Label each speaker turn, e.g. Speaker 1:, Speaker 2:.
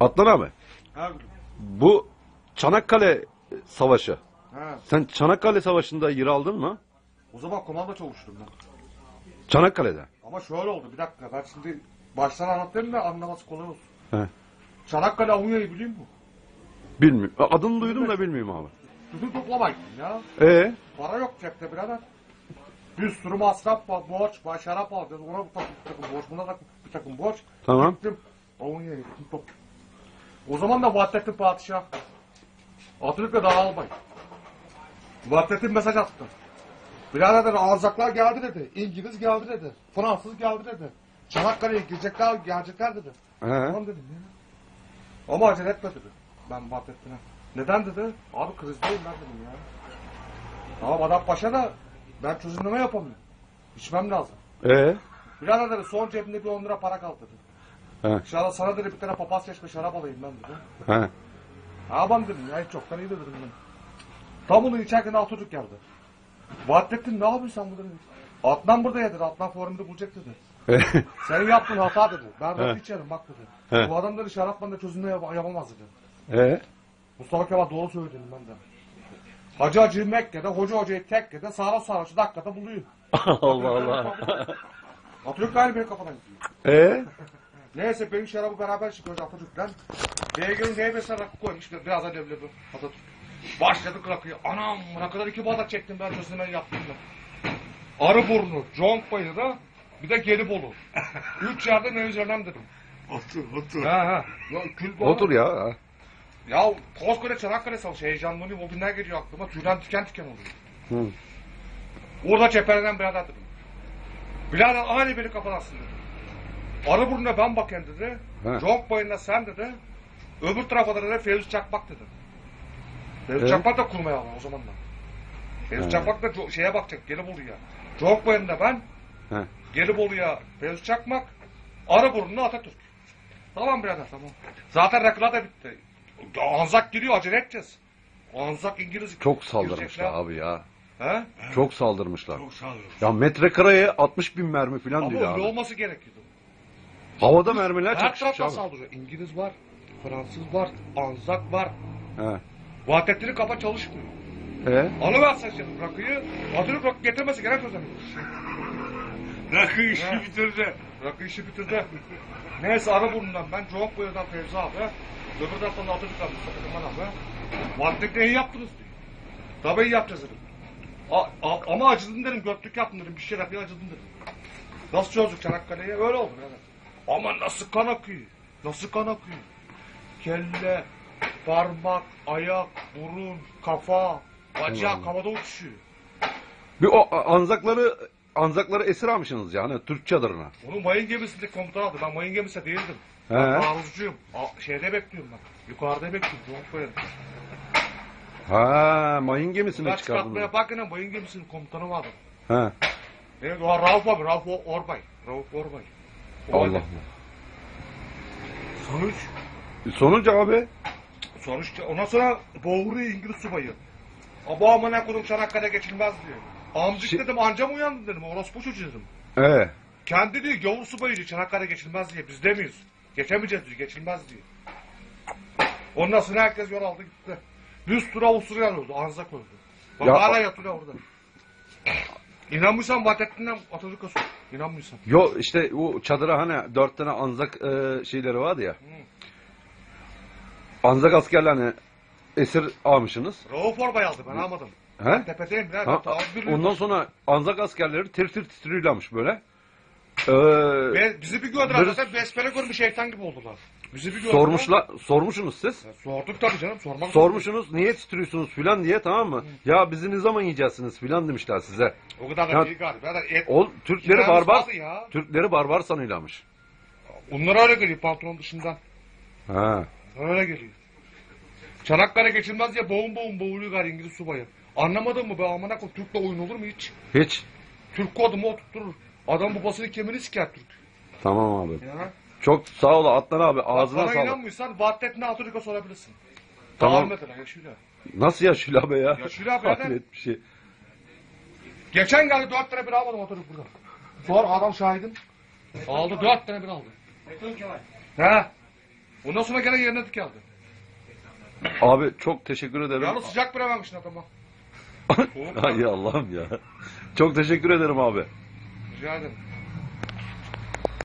Speaker 1: Atlan abi.
Speaker 2: Ha.
Speaker 1: Bu Çanakkale Savaşı.
Speaker 2: Ha.
Speaker 1: Sen Çanakkale Savaşı'nda yer aldın mı?
Speaker 2: O zaman komando çavuştum ben.
Speaker 1: Çanakkale'de.
Speaker 2: Ama şöyle oldu bir dakika ben şimdi baştan anlatayım da anlaması kolay olsun.
Speaker 1: He.
Speaker 2: Çanakkale Avunya'yı biliyor musun?
Speaker 1: Bilmiyorum. Adını duydum da bilmiyorum abi.
Speaker 2: Tütün toplamayın ya.
Speaker 1: Ee?
Speaker 2: Para yok cepte birader. Bir sürü masraf var, borç var, şarap alacağız. Ona bir takım, bir takım borç, buna da bir takım borç.
Speaker 1: Tamam.
Speaker 2: Gittim. Avunya'ya gittim. O zaman da Vahdettin Padişah. Atatürk'e dağılmayın. Vahdettin mesaj attı. Birader Anzaklar geldi dedi. İngiliz geldi dedi. Fransız geldi dedi. Çanakkale'ye girecekler, gelecekler dedi.
Speaker 1: He.
Speaker 2: Tamam dedim ya. Ama acele etme dedi. Ben Vahdettin'e. Neden dedi? Abi krizdeyim ben dedim ya. Tamam adam paşa da ben çözümleme yapamıyorum. İçmem lazım.
Speaker 1: Ee?
Speaker 2: Birader dedi son cebimde bir 10 lira para kaldı dedi.
Speaker 1: He.
Speaker 2: Sana, sana dedi bir tane papaz çeşme şarap alayım ben dedi.
Speaker 1: He.
Speaker 2: Aman dedim ya çoktan iyi dedim ben. Tam onu içerken Atatürk geldi. Vahdettin ne yapıyorsun sen burada dedi. Adnan burada ya dedi. Adnan forumda bulacak dedi. Sen yaptın hata dedi. Ben rakı içerim bak dedi.
Speaker 1: He.
Speaker 2: Bu adam dedi şarapla da çözümle yap- yapamaz dedi.
Speaker 1: Ee?
Speaker 2: Mustafa Kemal doğru söyledi dedim ben de. Hacı Hacı Mekke'de, Hoca Hoca'yı tekke'de, Sağra Sağraç'ı dakikada buluyor.
Speaker 1: Allah Allah.
Speaker 2: Atatürk aynı benim kafadan gidiyor.
Speaker 1: Ee?
Speaker 2: Neyse benim şarabı beraber çıkıyoruz Atatürk'ten. Beygir'in heybesine rakı koymuş. Biraz da devledi Atatürk. Başladık rakıyı. Anam kadar iki bardak çektim ben çözümle yaptım ben. Arıburnu, Conk Bayırı, bir de Gelibolu. Üç yerde ne üzerinem dedim.
Speaker 3: Otur otur.
Speaker 2: Ha ha. Ya, kül bana-
Speaker 1: Otur ya.
Speaker 2: Ya koskoca Çanakkale Savaşı heyecanlanıyorum. O günler geliyor aklıma. Tüyden diken diken oluyor.
Speaker 1: Hı.
Speaker 2: Orada cephelenen birader dedim. Birader aynı beni kafalansın dedi. Arıburnu'na ben bakayım dedi.
Speaker 1: He.
Speaker 2: Conk bayında sen dedi. Öbür tarafa da dedi Fevzi Çakmak dedi. Fevzi
Speaker 1: He.
Speaker 2: Çakmak da kurmaya aldı o zaman da. Fevzi
Speaker 1: He.
Speaker 2: Çakmak da co- şeye bakacak Gelibolu'ya. Conk bayında ben.
Speaker 1: He.
Speaker 2: Gelibolu'ya Fevzi Çakmak. Arıburnu'na Atatürk. Tamam birader tamam. Zaten rakılar da bitti. Anzak giriyor acele edeceğiz. Anzak İngiliz
Speaker 1: Çok saldırmışlar
Speaker 2: girecekler.
Speaker 1: abi ya.
Speaker 2: He?
Speaker 1: Çok saldırmışlar.
Speaker 3: Çok sağ olun.
Speaker 1: Ya metrekareye 60 bin mermi falan
Speaker 2: Ama
Speaker 1: diyor
Speaker 2: öyle
Speaker 1: abi.
Speaker 2: olması gerekiyordu.
Speaker 1: Havada mermiler
Speaker 2: Her
Speaker 1: çakışmış
Speaker 2: taraftan
Speaker 1: abi.
Speaker 2: saldırıyor. İngiliz var, Fransız var, Anzak var.
Speaker 1: He.
Speaker 2: Vahdettin'in kafa çalışmıyor.
Speaker 1: He.
Speaker 2: Alıversen şimdi rakıyı, Atatürk rakı getirmesi gerek çözemiyor.
Speaker 3: Rakı işi bitirdi.
Speaker 2: Rakı işi bitirdi. Neyse Araburn'dan ben Cevap Boya'dan Fevzi abi. Öbür taraftan da Atatürk'ten Mustafa Kemal abi. Vahdettin'e iyi yaptınız diyor. Tabii iyi yapacağız dedim. A- a- ama acıdın dedim, götlük yaptın dedim, bir şey rakıya acıdın dedim. Nasıl çözdük Çanakkale'ye? Öyle oldu yani. Ama nasıl kan akıyor? Nasıl kan akıyor? Kelle, parmak, ayak, burun, kafa, bacak havada uçuşuyor.
Speaker 1: Bir o anzakları anzakları esir almışsınız yani Türk çadırına.
Speaker 2: Onu mayın gemisinde komutan aldı. Ben mayın gemisinde değildim.
Speaker 1: He.
Speaker 2: Ben taarruzcuyum. A- Şeyde bekliyorum ben. Yukarıda bekliyorum. Böyle.
Speaker 1: Ha, mayın gemisine
Speaker 2: Ben
Speaker 1: çıkardınız.
Speaker 2: çıkartmaya yaparken mayın gemisinin komutanı vardı.
Speaker 1: He.
Speaker 2: Evet, o Rauf abi, Rauf O- Orbay. Rauf Orbay.
Speaker 1: Allah
Speaker 2: halde.
Speaker 1: Allah.
Speaker 2: Sonuç.
Speaker 1: Sonuç abi.
Speaker 2: Sonuç. Ondan sonra boğuruyor İngiliz subayı. Aba amına kodum Çanakkale geçilmez diyor. Amcık
Speaker 1: Şi-
Speaker 2: dedim anca mı uyandın dedim. Orospu çocuğu dedim.
Speaker 1: He.
Speaker 2: Kendi diyor gavur subayı diyor Çanakkale geçilmez diye. Biz demiyoruz. Geçemeyeceğiz diyor. Geçilmez diyor. Ondan sonra herkes yol aldı gitti. Düz tura Avusturya öldü. Anzak öldü. Bak
Speaker 1: Ya-
Speaker 2: hala yatıyor orada. İnanmıyorsan Vahdettin'den Atatürk'e sor. İnanmıyorsan.
Speaker 1: Yo işte o çadıra hani dört tane anzak e, şeyleri vardı ya. Anzak askerlerini esir almışsınız.
Speaker 2: Rauf Orbay aldı ben almadım.
Speaker 1: He?
Speaker 2: Tepedeyim birader.
Speaker 1: Ha, ondan sonra anzak askerleri tir tir titriyorlarmış böyle. Ee,
Speaker 2: Ve bizi bir gördüler zaten besmele görmüş şeytan gibi oldular. Bizi bir
Speaker 1: sormuşlar, sormuşsunuz siz.
Speaker 2: Ya Sorduk tabii canım sormak
Speaker 1: Sormuşsunuz niye titriyorsunuz filan diye tamam mı? Ya bizi ne zaman yiyeceksiniz filan demişler size.
Speaker 2: O kadar da
Speaker 1: Ya-
Speaker 2: değil galiba. Birader et.
Speaker 1: O Türkleri barbar
Speaker 2: ya.
Speaker 1: Türkleri barbar sanıyorlarmış.
Speaker 2: Onlara öyle geliyor pantolon dışından.
Speaker 1: Ha.
Speaker 2: Öyle geliyor. Çanakkale geçilmez diye boğum boğum boğuluyor gari İngiliz subayı. Anlamadın mı be amına koyayım Türk'le oyun olur mu hiç?
Speaker 1: Hiç.
Speaker 2: Türk kodumu oturtturur. Adam babasının kemiğini siker Türk.
Speaker 1: Tamam abi.
Speaker 2: Ya.
Speaker 1: Çok sağ ol Atlan abi. Ağzına
Speaker 2: Bana
Speaker 1: sağlık.
Speaker 2: inanmıyorsan Vahdettin'e Atatürk'e sorabilirsin.
Speaker 1: Tamam.
Speaker 2: Tamam. Mesela yaşıyla.
Speaker 1: Nasıl yaşıyor abi ya?
Speaker 2: Yaşıyor abi,
Speaker 1: Hayret
Speaker 2: neden?
Speaker 1: bir şey.
Speaker 2: Geçen geldi dört tane bir almadım Atatürk burada. Sor adam şahidim. Aldı dört tane bir aldı.
Speaker 3: Metin Kemal.
Speaker 2: He. Ondan sonra gene yerine dikeldi.
Speaker 1: Abi çok teşekkür ederim.
Speaker 2: Yalnız sıcak bırakmamışsın adama.
Speaker 1: Ay Allah'ım ya. Çok teşekkür ederim abi.
Speaker 2: Rica ederim.